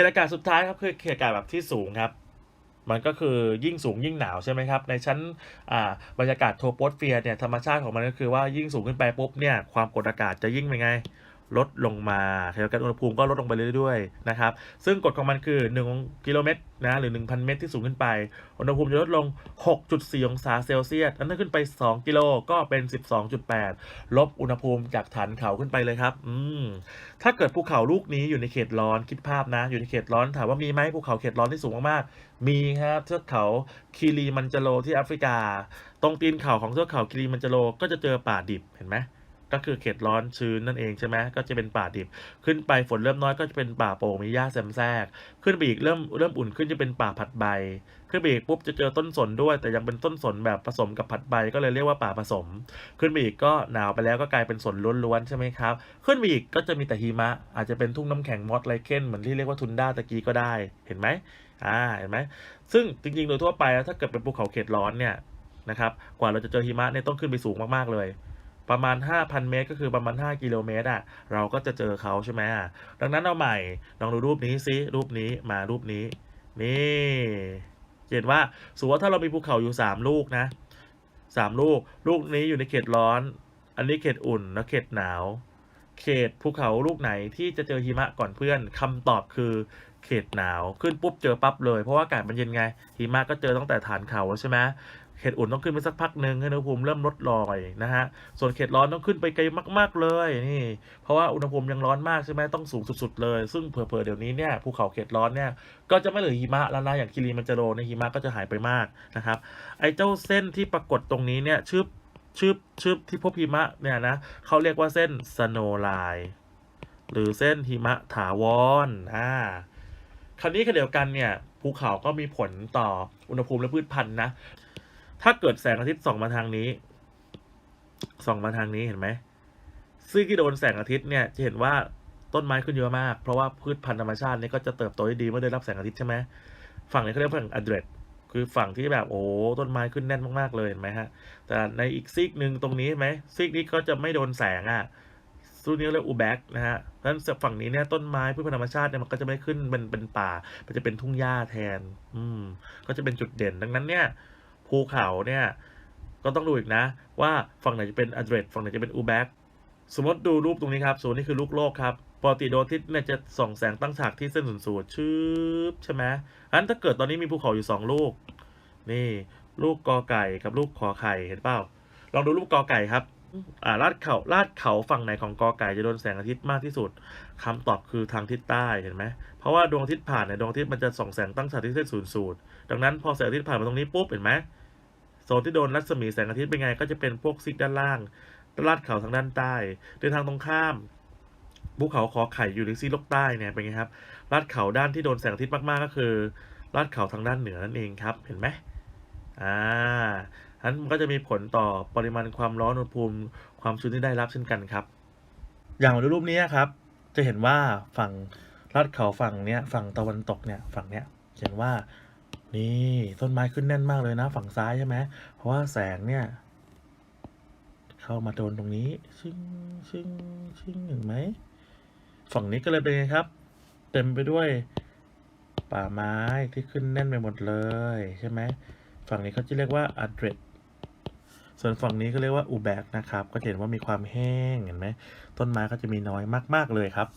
ขตอากาศสุดท้ายครับคือเขตอากาศแบบที่สูงครับ มันก็คือยิ่งสูงยิ่งหนาวใช่ไหมครับ ในชั้นอ่าบรรยากาศโทโปสเฟียร์เนี่ยธรรมชาติของมันก็คือว่ายิ่งสูงขึ้นไปปุ๊บเนี่ยความกดอากาศจะยิ่งเป็นไง ลดลงมาขณะเดียวกันอุณหภูมิก็ลดลงไปเรื่อยๆด้วยนะครับ ซึ่งกฎของมันคือ 1 กิโลเมตรนะหรือ 1,000 เมตรที่สูงขึ้นไป อุณหภูมิจะลดลง 6.4 องศาเซลเซียสอันนั้นขึ้นไป 2 กิโลก็เป็น 12.8 ลบอุณหภูมิจากฐานเขาขึ้นไปเลยครับ อืม ถ้าเกิดภูเขาลูกนี้อยู่ในเขตร้อนคิดภาพนะ อยู่ในเขตร้อนถามว่ามีไหมภูเขาเขตร้อนที่สูงมากๆ มีครับเทือกเขาคีรีมันจาโรที่แอฟริกา ตรงตีนเขาของเทือกเขาคีรีมันจาโรก็จะเจอป่าดิบเห็นไหม ก็คือเขตร้อนชื้นนั่นเองใช่ไหมก็จะเป็นป่าดิบ ขึ้นไปฝนเริ่มน้อยก็จะเป็นป่าโป่งมีหญ้าแซมแซก ขึ้นไปอีกเริ่มเริ่มอุ่นขึ้นจะเป็นป่าผัดใบ ขึ้นไปอีกปุ๊บจะเจอต้นสนด้วย แต่ยังเป็นต้นสนแบบผสมกับผัดใบก็เลยเรียกว่าป่าผสม ขึ้นไปอีกก็หนาวไปแล้วก็กลายเป็นสนล้วนๆใช่ไหมครับ ขึ้นไปอีกก็จะมีแต่หิมะ อาจจะเป็นทุ่งน้ำแข็งมอสไลเคนเหมือนที่เรียกว่าทุนด้าตะกี้ก็ได้ เห็นไหมอ่า เห็นไหม ซึ่งจริงๆ โดยทั่วไปแล้วถ้าเกิดเป็นภูเขาเขตร้อนเนี่ยนะครับ กว่าเราจะเจอหิมะเนี่ยต้องขึ้นไปสูงมากๆเลย ประมาณ 5,000 เมตร ก็คือประมาณ 5 กิโลเมตรอะเราก็จะเจอเขาใช่ไหมอะดังนั้นเอาใหม่ลองดูรูปนี้ซิรูปนี้มารูปนี้ นี่เห็นว่าสมมติว่าถ้าเรามีภูเขาอยู่ 3 ลูกนะ 3 ลูก ลูกนี้อยู่ในเขตร้อน อันนี้เขตอุ่นแล้วเขตหนาว เขตภูเขาลูกไหนที่จะเจอหิมะก่อนเพื่อนคำตอบคือเขตหนาวขึ้นปุ๊บเจอปั๊บเลย เพราะว่าอากาศมันเย็นไงหิมะก็เจอตั้งแต่ฐานเขาแล้วใช่ไหม เขตอุ่นต้องขึ้นไปสักพักหนึ่งให้อุณหภูมิเริ่มลดลอยนะฮะ ส่วนเขตร้อนต้องขึ้นไปไกลมากๆเลยนี่ เพราะว่าอุณหภูมิยังร้อนมากใช่ไหมต้องสูงสุดๆเลย ซึ่งเผลอๆเดี๋ยวนี้เนี่ยภูเขาเขตร้อนเนี่ยก็จะไม่เหลือหิมะแล้วนะอย่างคิริมันจาโรในหิมะก็จะหายไปมากนะครับไอ้เจ้าเส้นที่ปรากฏตรงนี้เนี่ยชื่อชื่อชื่อที่พบหิมะเนี่ยนะเขาเรียกว่าเส้นสโนไลน์หรือเส้นหิมะถาวรอ่าคราวนี้ขณะเดียวกันเนี่ยภูเขาก็มีผลต่ออุณหภูมิและพืชพันธุ์นะ ถ้าเกิดแสงอาทิตย์ส่องมาทางนี้ ส่องมาทางนี้เห็นไหมซึ่งที่โดนแสงอาทิตย์เนี่ยจะเห็นว่าต้นไม้ขึ้นเยอะมาก เพราะว่าพืชพันธุ์ธรรมชาติเนี่ยก็จะเติบโตได้ดีเมื่อได้รับแสงอาทิตย์ใช่ไหมฝั่งนี้เขาเรียกว่าฝั่งอ d เดรคือฝั่งที่แบบโอ้ต้นไม้ขึ้นแน่นมากๆเลยเห็นไหมฮะ แต่ในอีกซีกหนึ่งตรงนี้ไหมซีกนี้ก็จะไม่โดนแสงอะซูนี้เรียกอูแบ็กนะฮะดังนั้นฝั่งนี้เนี่ยต้นไม้พืชพันธุ์ธรรมชาติเนี่ยมันก็จะไม่ขึ้นเป็นเป็นป่า มันจะเป็นทุ่งหญ้าแทน อืมก็จะเป็นจุดเด่นดังนั้นเนี่ย ภูเขาเนี่ย ก็ต้องดูอีกนะ ว่าฝั่งไหนจะเป็นอ d เดรฝั่งไหนจะเป็นอูแบ็กสมมติดูรูปตรงนี้ครับส่วนนี้คือลูกโลกครับปกติดวงอาทิตย์เนี่ยจะส่องแสงตั้งฉากที่เส้นศูนย์สูตรชืบใช่ไหมอันถ้าเกิดตอนนี้มีภูเขาอยู่สองลูก นี่ ลูกกอไก่กับลูกขอไข่เห็นเปล่าลองดูรูปกอไก่ครับอ่าลาดเขาลาดเขาฝั่งไหนของกอไก่จะโดนแสงอาทิตย์มากที่สุดคำตอบคือทางทิศใต้เห็นไหมเพราะว่าดวงอาทิตย์ผ่านเนี่ยดวงอาทิตย์มันจะส่องแสงตั้งฉากที่เส้นศูนย์สูตรดังนั้นพอแสงอาทิตย์ผ่านมาตรงนี้ปุ๊บเห็นไหม โซนที่โดนรัศมีแสงอาทิตย์เป็นไงก็จะเป็นพวกซิกด้านล่างลาดเขาทางด้านใต้โดยทางตรงข้ามภูเขาขอไข่อยู่ในซีโลกใต้เนี่ยเป็นไงครับลาดเขาด้านที่โดนแสงอาทิตย์มากๆก็คือลาดเขาทางด้านเหนือนั่นเองครับ เห็นไหมอ่านั้นมันก็จะมีผลต่อปริมาณความร้อนอุณหภูมิความชื้นที่ได้รับเช่นกันครับ อย่างในรูปนี้ครับ จะเห็นว่าฝั่งลาดเขาฝั่งเนี้ยฝั่งตะวันตกเนี่ยฝั่งเนี้ยเห็นว่า นี่ต้นไม้ขึ้นแน่นมากเลยนะ ฝั่งซ้ายใช่ไหมเพราะว่าแสงเนี่ย เข้ามาโดนตรงนี้ชิงชิงชิงเห็นไหมฝั่งนี้ก็เลยเป็นไงครับ เต็มไปด้วย ป่าไม้ที่ขึ้นแน่นไปหมดเลยใช่ไหมฝั่งนี้เขาจะเรียกว่าอัดเดรส่วนฝั่งนี้ก็เรียกว่าอูแบกนะครับ ก็เห็นว่ามีความแห้งเห็นไหมต้นไม้ก็จะมีน้อยมาก ๆ เลยครับ